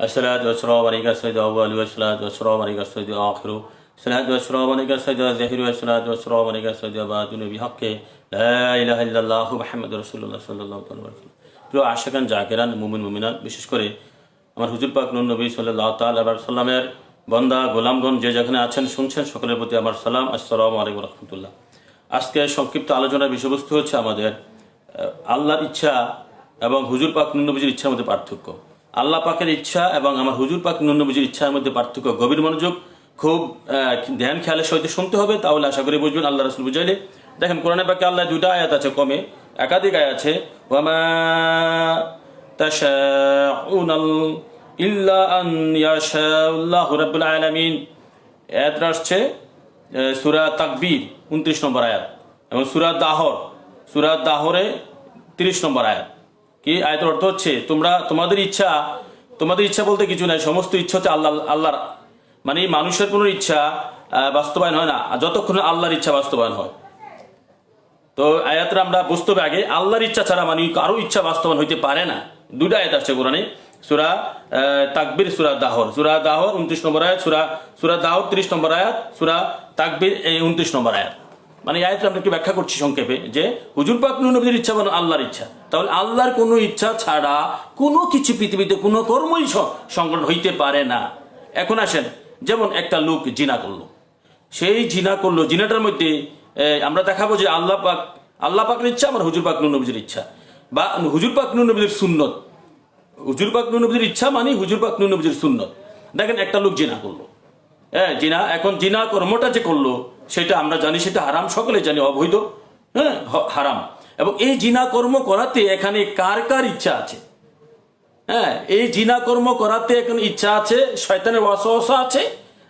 الصلاة والسلام عليك سيد أول والصلاة والسلام عليك سيد آخر الصلاة والسلام عليك سيد الظهر والصلاة والسلام عليك سيد باطن بحق لا إله إلا الله محمد رسول الله صلى الله عليه وسلم প্রিয় আশাকান জাকেরান মুমিন মুমিনাত বিশেষ করে আমার হুজুর পাক নুন নবী সাল্লাহ তাল সাল্লামের বন্দা গোলামগঞ্জ যে যেখানে আছেন শুনছেন সকলের প্রতি আমার সালাম আসসালামু আলাইকুম রহমতুল্লাহ আজকে সংক্ষিপ্ত আলোচনার বিষয়বস্তু হচ্ছে আমাদের আহ, আল্লাহর ইচ্ছা এবং হুজুর পাক নুন নবীজির ইচ্ছার মধ্যে পার্থক্য আল্লাহ পাকের ইচ্ছা এবং আমার হুজুর পাক নুন নবীজির ইচ্ছার মধ্যে পার্থক্য গভীর মনোযোগ, খুব ধ্যান খেয়ালের সহিত শুনতে হবে, তাহলে আশা করি বুঝবেন আল্লাহ রসুল বুঝাইলে। দেখেন কোরআনে পাকে আল্লাহ দুটা আয়াত আছে কমে। একাধিক আয়াত আছে ইল্লা আয়াতটা আসছে সুরা তাকবীর, উনত্রিশ নম্বর আয়াত এবং সুরা দাহর, সুরা দাহরে তিরিশ নম্বর আয়াত। কি আয়াতের অর্থ হচ্ছে, তোমরা তোমাদের ইচ্ছা তোমাদের ইচ্ছা বলতে কিছু নাই, সমস্ত ইচ্ছা হচ্ছে আল্লাহ, আল্লাহর মানে মানুষের কোনো ইচ্ছা বাস্তবায়ন হয় না যতক্ষণ আল্লাহর ইচ্ছা বাস্তবায়ন হয়। তো আয়াতটা আমরা বুঝতে হবে আগে, আল্লাহর ইচ্ছা ছাড়া মানে কারও ইচ্ছা বাস্তবায়ন হইতে পারে না। দুটা আয়াত আসছে কোরআনে, সুরা তাকবির, সুরা দাহর। সুরা দাহর, উনত্রিশ নম্বর আয়াত, সুরা সুরা দাহর, ত্রিশ নম্বর আয়াত, সুরা তাকবির, এই উনত্রিশ নম্বর আয়াত। মানে এই আমরা একটু ব্যাখ্যা করছি সংক্ষেপে, যে হুজুর পাক নবীর ইচ্ছা মানে আল্লাহর ইচ্ছা। তাহলে আল্লাহর কোনো ইচ্ছা ছাড়া কোনো কিছু পৃথিবীতে, কোনো কর্মই সংগঠন হইতে পারে না। এখন আসেন, যেমন একটা লোক জিনা করল। সেই জিনা করল, জিনাটার মধ্যে আমরা দেখাবো যে আল্লাহ পাক, আল্লাহ পাকের ইচ্ছা আমার হুজুর পাক নবীর ইচ্ছা। বা হুজুর পাক নবীর সুন্নত। হুজুর পাক নবীর ইচ্ছা মানে হুজুর পাক নবীর সুন্নত। দেখেন একটা লোক জিনা করল। হ্যাঁ জিনা, এখন জিনা কর্মটা যে করল সেটা আমরা জানি, সেটা হারাম, সকলে জানি, অবৈধ হ্যাঁ হারাম। এবং এই জিনা কর্ম করাতে এখানে কার কার ইচ্ছা আছে? হ্যাঁ এই জিনা কর্ম করাতে এখন ইচ্ছা আছে, শয়তানের ওয়াসওয়াসা আছে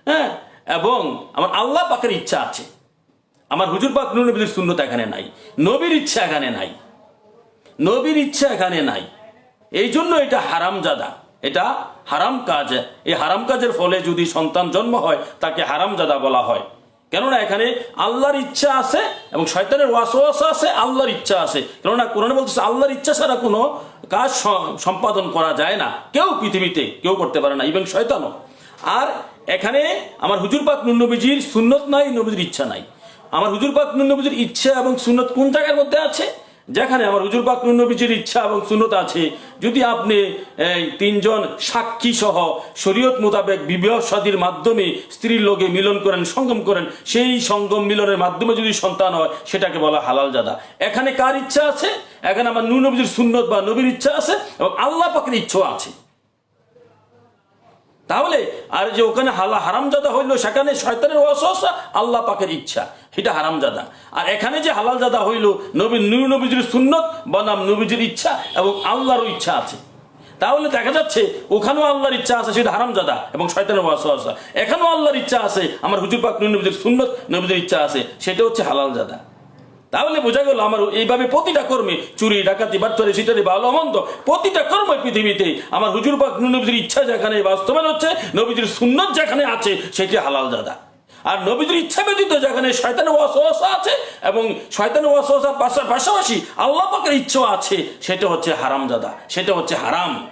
হ্যাঁ এবং আমার আল্লাহ পাকের ইচ্ছা আছে। আমার হুজুর পাক নবীর শূন্যতা এখানে নাই, নবীর ইচ্ছা এখানে নাই, নবীর ইচ্ছা এখানে নাই। এই জন্য এটা হারাম জাদা, এটা হারাম কাজ। এই হারাম কাজের ফলে যদি সন্তান জন্ম হয়, তাকে হারাম জাদা বলা হয়। কেননা এখানে আল্লাহর ইচ্ছা আছে এবং শয়তানের ওয়াস আছে, আল্লাহর ইচ্ছা আছে। কেননা কোরআনে বলতেছে, আল্লাহর ইচ্ছা ছাড়া কোনো কাজ সম্পাদন করা যায় না। কেউ পৃথিবীতে, কেউ করতে পারে না ইভেন শয়তানও। আর এখানে আমার হুজুর পাক সুন্নত নাই, নবীজির ইচ্ছা নাই। আমার হুজুর পাক ইচ্ছা এবং সুন্নত কোন জায়গার মধ্যে আছে? যেখানে আমার হুজুর পাক নবীজির ইচ্ছা এবং সুনত আছে। যদি আপনি তিনজন সাক্ষী সহ শরীয়ত মোতাবেক বিবাহ সাদীর মাধ্যমে স্ত্রীর লোকে মিলন করেন, সঙ্গম করেন, সেই সঙ্গম মিলনের মাধ্যমে যদি সন্তান হয়, সেটাকে বলা হালাল জাদা। এখানে কার ইচ্ছা আছে? এখানে আমার নুন নবীজির সুন্নত বা নবীর ইচ্ছা আছে এবং আল্লাহ পাখির ইচ্ছা আছে। তাহলে আর যে ওখানে হালা হারামজাদা হইল, সেখানে শয়তানের ওয়াসওয়াসা আল্লাহ পাকের ইচ্ছা। সেটা হারামজাদা। আর এখানে যে হালাল জাদা হইল, নবী নূর নবীজির সুন্নত, বনাম নবীজির ইচ্ছা এবং আল্লাহরও ইচ্ছা আছে। তাহলে দেখা যাচ্ছে, ওখানেও আল্লাহর ইচ্ছা আছে, সেটা হারামজাদা এবং শয়তানের ওয়াসওয়াসা এখানেও আল্লাহর ইচ্ছা আছে, আমার হুজুর পাক নূর নবীজির সুন্নত, নবীজির ইচ্ছা আছে, সেটা হচ্ছে হালাল জাদা তাহলে বোঝা গেল আমার এইভাবে প্রতিটা কর্মে চুরি, ডাকাতি, বাচ্চারি সিটারি ভালো মন্দ প্রতিটা কর্ম পৃথিবীতে আমার হুজুর পাক নবীজির ইচ্ছা যেখানে বাস্তবায়ন হচ্ছে, নবীজির সুন্নত যেখানে আছে, সেটি হালাল জাদা আর নবীদের ইচ্ছা ব্যতীত যেখানে শয়তানের ওয়াসওয়াসা আছে এবং শয়তানের ওয়াসওয়াসার পাশা- পাশাপাশি আল্লাহ পাকের ইচ্ছা আছে, সেটা হচ্ছে হারাম জাদা সেটা হচ্ছে হারাম।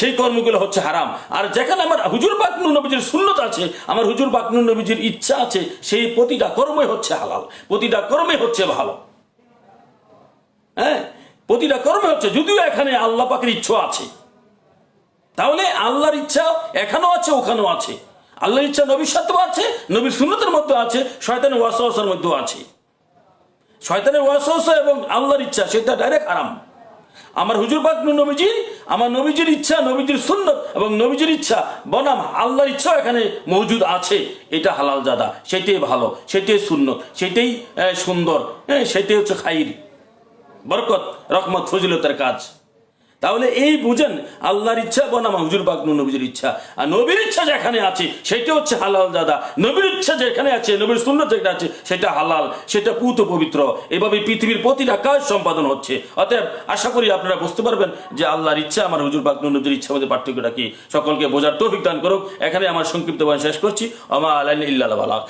সেই কর্মগুলো হচ্ছে হারাম। আর যেখানে আমার হুজুর বাকনু নবীজির শূন্যত আছে, আমার হুজুর বাকনু নবীজির ইচ্ছা আছে, সেই প্রতিটা কর্মই হচ্ছে হালাল, প্রতিটা কর্মে হচ্ছে ভালো। হ্যাঁ প্রতিটা কর্মে হচ্ছে, যদিও এখানে আল্লাহ পাকের ইচ্ছা আছে। তাহলে আল্লাহর ইচ্ছা এখানেও আছে, ওখানেও আছে। আল্লাহর ইচ্ছা নবীর সাথেও আছে, নবীর সুন্নতের মধ্যে আছে, শয়তানের ওয়াসওয়াসার মধ্যেও আছে। শয়তানের ওয়াসওয়াসা এবং আল্লাহর ইচ্ছা, সেটা ডাইরেক্ট হারাম। আমার হুজুর পাক নবীজি আমার নবীজির ইচ্ছা, নবীজির সুন্দর এবং নবীজির ইচ্ছা, বনাম আল্লাহর ইচ্ছা এখানে মজুদ আছে। এটা হালাল জাদা, সেটাই ভালো, সেটাই সুন্দর সেটাই সুন্দর হ্যাঁ সেটাই হচ্ছে খাইর। বরকত, রহমত, ফজিলতের কাজ। তাহলে এই বুঝেন আল্লাহর ইচ্ছা বনাম, হুজুর পাক নবীজির ইচ্ছা। আর নবীর ইচ্ছা যেখানে আছে, সেটা হচ্ছে হালাল দাদা। নবীর ইচ্ছা যেখানে আছে, নবীর সুন্নত যেটা আছে, সেটা হালাল, সেটা পুত পবিত্র। এভাবে পৃথিবীর প্রতিটা কাজ সম্পাদন হচ্ছে। অতএব আশা করি আপনারা বুঝতে পারবেন যে আল্লাহর ইচ্ছা, আমার হুজুর পাক নবীর ইচ্ছা মধ্যে পার্থক্যটা কি। সকলকে বোঝার তৌফিক দান করুক। এখানে আমার সংক্ষিপ্ত বয়ন শেষ করছি। আমার আলাইন ইল্লাহ বালাক